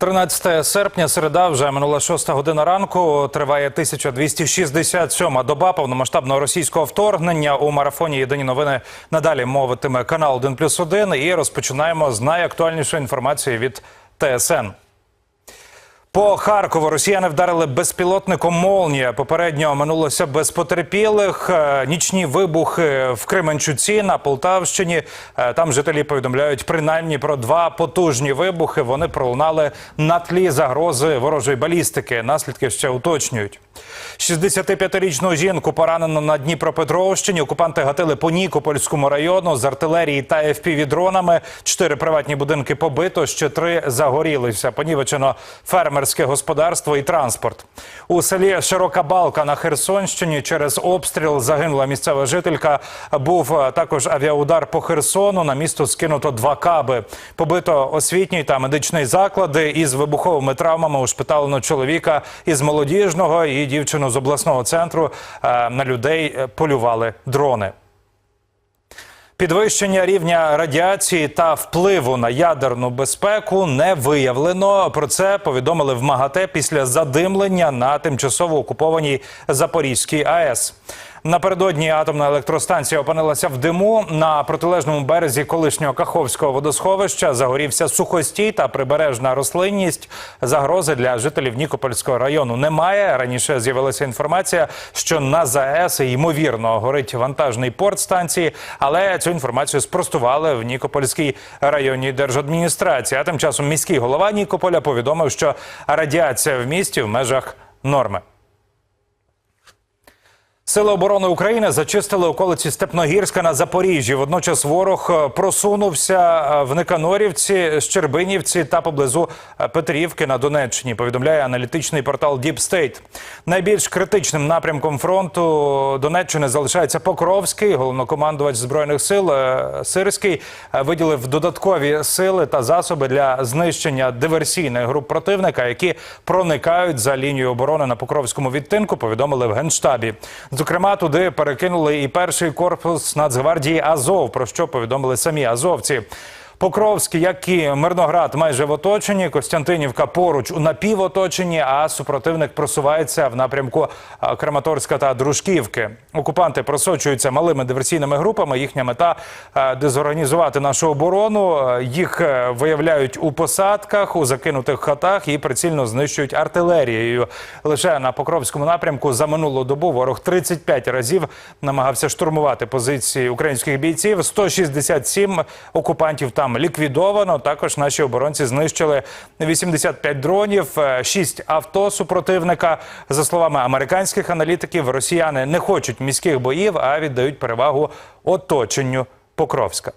13 серпня, середа, вже минула шоста година ранку. Триває 1267 доба повномасштабного російського вторгнення. У марафоні Єдині новини надалі мовитиме канал 1 плюс 1. І розпочинаємо з найактуальнішої інформації від ТСН. По Харкову росіяни вдарили безпілотником «Молнія». Попередньо минулося без потерпілих. Е, Нічні вибухи в Кременчуці на Полтавщині. Е, Там жителі повідомляють принаймні про два потужні вибухи. Вони пролунали на тлі загрози ворожої балістики. Наслідки ще уточнюють. 65-річну жінку поранено на Дніпропетровщині. Окупанти гатили по Нікопольському району з артилерії та FPV-дронами. Чотири приватні будинки побито, ще три загорілися. Понівечено фермерське господарство і транспорт. У селі Широка Балка на Херсонщині через обстріл загинула місцева жителька. Був е, також авіаудар по Херсону. На місто скинуто два каби. Побито освітній та медичний заклади. Із вибуховими травмами ушпиталено чоловіка із молодіжного і дівчину з обласного центру. Е, На людей е, полювали дрони. Підвищення рівня радіації та впливу на ядерну безпеку не виявлено. Про це повідомили в МАГАТЕ після задимлення на тимчасово окупованій Запорізькій АЕС. Напередодні атомна електростанція опинилася в диму. На протилежному березі колишнього Каховського водосховища загорівся сухостій та прибережна рослинність. Загрози для жителів Нікопольського району немає. Раніше з'явилася інформація, що на ЗАЕС ймовірно горить вантажний порт станції, але цю інформацію спростували в Нікопольській районній держадміністрації. А тим часом міський голова Нікополя повідомив, що радіація в місті в межах норми. Сили оборони України зачистили околиці Степногірська на Запоріжжі. Водночас ворог е, просунувся е, в Никанорівці, Щербинівці та поблизу е, Петрівки на Донеччині. Повідомляє аналітичний портал Deep State. Найбільш критичним напрямком фронту Донеччини залишається Покровський. Головнокомандувач збройних сил Сирський виділив додаткові сили та засоби для знищення диверсійних груп противника, які проникають за лінію оборони на Покровському відтинку. Повідомили в генштабі. Зокрема, туди перекинули і перший корпус Нацгвардії Азов, про що повідомили самі азовці. Покровський, як і Мирноград, майже в оточенні. Костянтинівка поруч у напівоточенні, а супротивник просувається в напрямку Краматорська та Дружківки. Окупанти просочуються малими диверсійними групами. Їхня мета дезорганізувати нашу оборону. Їх е, виявляють у посадках, у закинутих хатах і прицільно знищують артилерією. Лише на Покровському напрямку за минулу добу ворог 35 разів намагався штурмувати позиції українських бійців. 167 окупантів там ліквідовано. Також наші оборонці знищили 85 дронів, 6 авто супротивника. За словами американських аналітиків, росіяни не хочуть міських боїв, а віддають перевагу оточенню Покровська.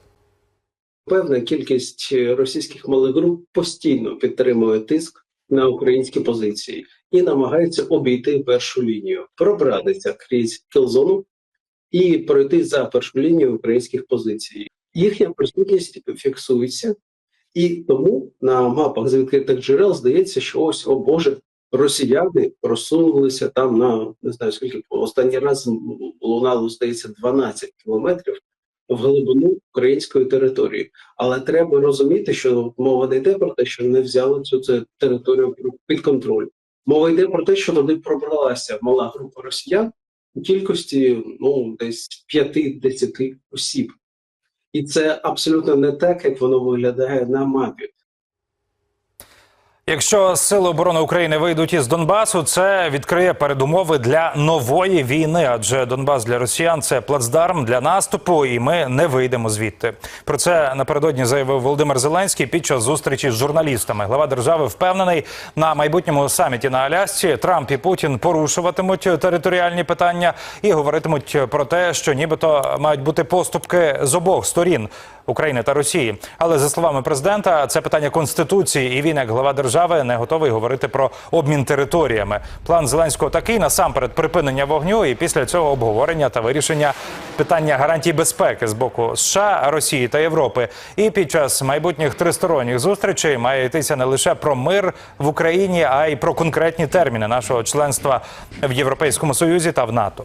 Певна кількість е, російських малих груп постійно підтримує тиск на українські позиції і намагається обійти першу лінію, пробратися крізь кілзону і пройти за першу лінію українських позицій. Їхня присутність фіксується, і тому на мапах з відкритих джерел здається, що ось о Боже, росіяни просунулися там на не знаю скільки останній раз лунало здається 12 кілометрів в глибину української території. Але треба розуміти, що мова не йде про те, що не взяли цю цю територію під контроль. Мова йде про те, що туди пробралася мала група росіян у кількості ну десь 5-10 осіб. І це абсолютно не так, як воно виглядає на мапі. Якщо сили оборони України вийдуть із Донбасу, це відкриє передумови для нової війни, адже Донбас для росіян це плацдарм для наступу, і ми не вийдемо звідти. Про це напередодні заявив Володимир Зеленський під час зустрічі з журналістами. Глава держави впевнений на майбутньому саміті на Алясці. Трамп і Путін порушуватимуть територіальні питання і говоритимуть про те, що нібито мають бути поступки з обох сторін. України та Росії. Але за словами президента, це питання конституції, і він, як глава держави, не готовий говорити про обмін територіями. План Зеленського такий насамперед припинення вогню, і після цього обговорення та вирішення питання гарантій безпеки з боку США, Росії та Європи. І під час майбутніх тристоронніх зустрічей має йтися не лише про мир в Україні, а й про конкретні терміни нашого членства в Європейському Союзі та в НАТО.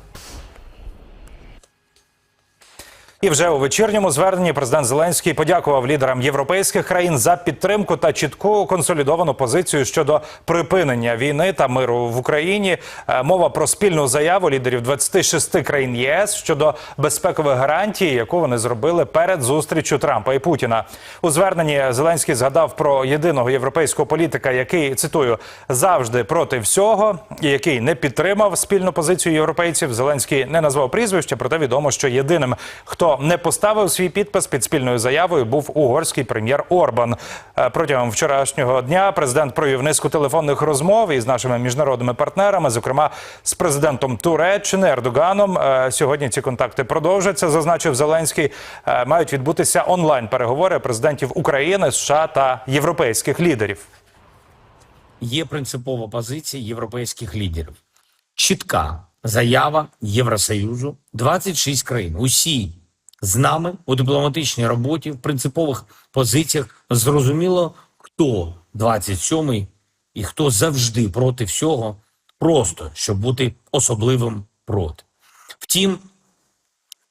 І вже у вечірньому зверненні президент Зеленський подякував лідерам європейських країн за підтримку та чітку консолідовану позицію щодо припинення війни та миру в Україні. Е, Мова про спільну заяву лідерів 26 країн ЄС щодо безпекових гарантій, яку вони зробили перед зустрічю Трампа і Путіна. У зверненні Зеленський згадав про єдиного європейського політика, який цитую завжди проти всього, і який не підтримав спільну позицію європейців. Зеленський не назвав прізвище, проте відомо, що єдиним, хто не поставив свій підпис під спільною заявою, був угорський прем'єр Орбан. Е, Протягом вчорашнього дня президент провів низку телефонних розмов із нашими міжнародними партнерами, зокрема з президентом Туреччини Ердоганом. Е, Сьогодні ці контакти продовжаться, зазначив Зеленський. Е, Мають відбутися онлайн переговори президентів України, США та європейських лідерів. є принципова позиція європейських лідерів. Чітка заява Євросоюзу, 26 країн, усі з нами у дипломатичній роботі, в принципових позиціях. Зрозуміло, хто 27-й і хто завжди проти всього, просто щоб бути особливим проти. Втім,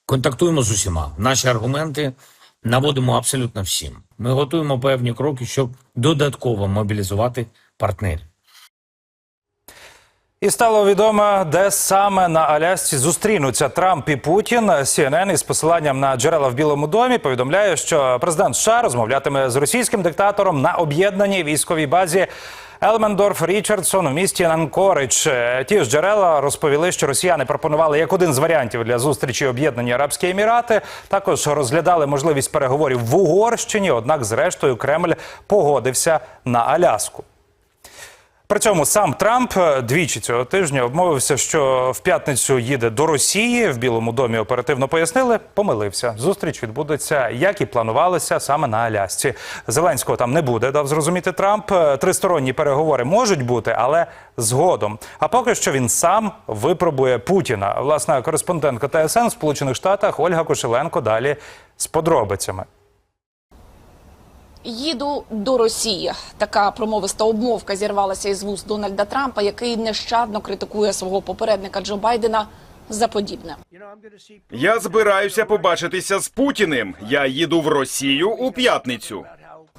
контактуємо з усіма. Наші аргументи наводимо абсолютно всім. Ми готуємо певні кроки, щоб додатково мобілізувати партнерів. І стало відомо, де саме на Алясці зустрінуться Трамп і Путін. CNN із посиланням на джерела в Білому домі повідомляє, що президент США розмовлятиме з російським диктатором на об'єднаній військовій базі. Елмендорф Річардсон у місті Анкоридж. Ті ж джерела розповіли, що росіяни пропонували як один з варіантів для зустрічі об'єднані Арабські Емірати. Також розглядали можливість переговорів в Угорщині. Однак, зрештою, Кремль погодився на Аляску. При цьому сам Трамп е, двічі цього тижня обмовився, що в п'ятницю їде до Росії. В Білому домі оперативно пояснили, помилився. Зустріч відбудеться, як і планувалося, саме на Алясці. Зеленського там не буде, дав зрозуміти Трамп. Е, Тристоронні переговори можуть бути, але згодом. А поки що він сам випробує Путіна. Власна кореспондентка ТСН в Сполучених Штатах Ольга Кошеленко далі з подробицями. Їду до Росії. Така промовиста обмовка зірвалася із вуст Дональда Трампа, який нещадно критикує свого попередника Джо Байдена за подібне. Я збираюся побачитися з Путіним. Я їду в Росію у п'ятницю.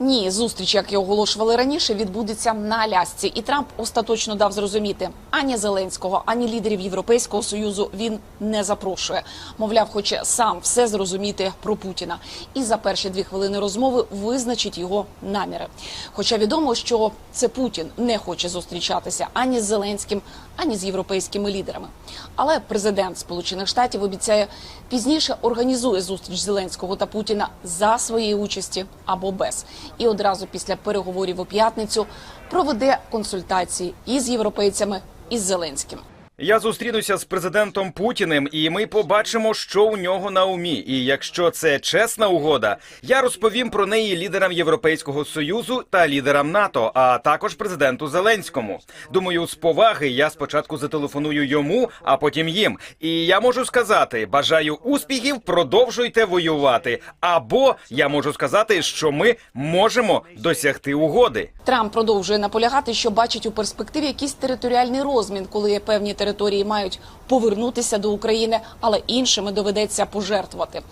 Ні, зустріч, як і оголошували раніше, відбудеться на Алясці. І Трамп остаточно дав зрозуміти ані Зеленського, ані лідерів Європейського союзу він не запрошує. Мовляв, хоче сам все зрозуміти про Путіна. І за перші дві хвилини розмови визначить його наміри. Хоча відомо, що це Путін не хоче зустрічатися ані з Зеленським, ані з європейськими лідерами. Але президент Сполучених Штатів обіцяє пізніше організує зустріч Зеленського та Путіна за своєї участі або без. І одразу після переговорів у п'ятницю проведе консультації із європейцями і з Зеленським. Я зустрінуся з президентом Путіним, і ми побачимо, що у нього на умі. І якщо це чесна угода, я розповім про неї лідерам Європейського союзу та лідерам НАТО, а також президенту Зеленському. Думаю, з поваги я спочатку зателефоную йому, а потім їм. І я можу сказати: бажаю успіхів, продовжуйте воювати. Або я можу сказати, що ми можемо досягти угоди. Трамп продовжує наполягати, що бачить у перспективі якийсь територіальний розмін, коли є певні території мають повернутися до України, але іншими доведеться пожертвувати.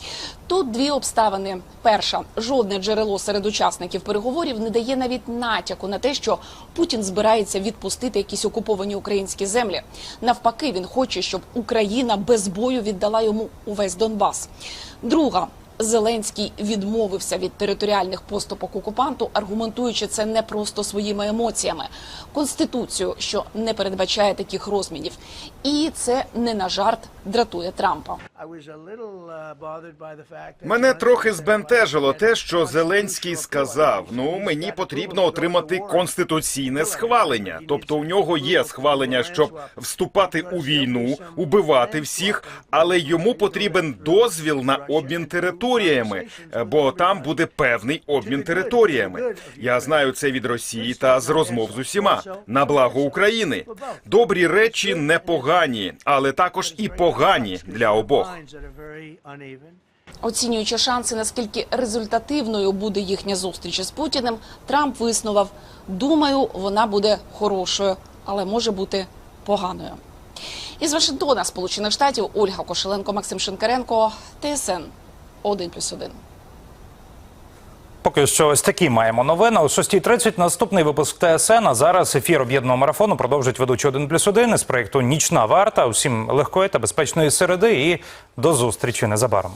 Тут дві обставини: перша жодне джерело серед учасників переговорів не дає навіть натяку на те, що Путін збирається відпустити якісь окуповані українські землі. Навпаки, він хоче, щоб Україна без бою віддала йому увесь Донбас. Друга Зеленський відмовився від територіальних поступок окупанту, аргументуючи це не просто своїми емоціями, конституцію, що не передбачає таких розмінів, і це не на жарт дратує Трампа. Мене трохи збентежило те, що Зеленський сказав: ну мені потрібно отримати конституційне схвалення. Тобто, у нього є схвалення, щоб вступати у війну, убивати всіх, але йому потрібен дозвіл на обмін територіями, бо там буде певний обмін територіями. Я знаю це від Росії та з розмов з усіма на благо України. Добрі речі непогані, але також і погані для обох. Оцінюючи шанси, наскільки результативною буде їхня зустріч із Путіним, Трамп виснував: думаю, вона буде хорошою, але може бути поганою. Із Вашингтона, Сполучених Штатів, Ольга Кошеленко, Максим Шинкаренко, ТСН 1+,1. Поки що ось такі маємо новини. О 6.30 наступний випуск ТСН. А зараз ефір об'єднаного марафону продовжить ведучий 1 плюс 1 з проєкту Нічна варта. Усім легкої та безпечної середи і до зустрічі незабаром.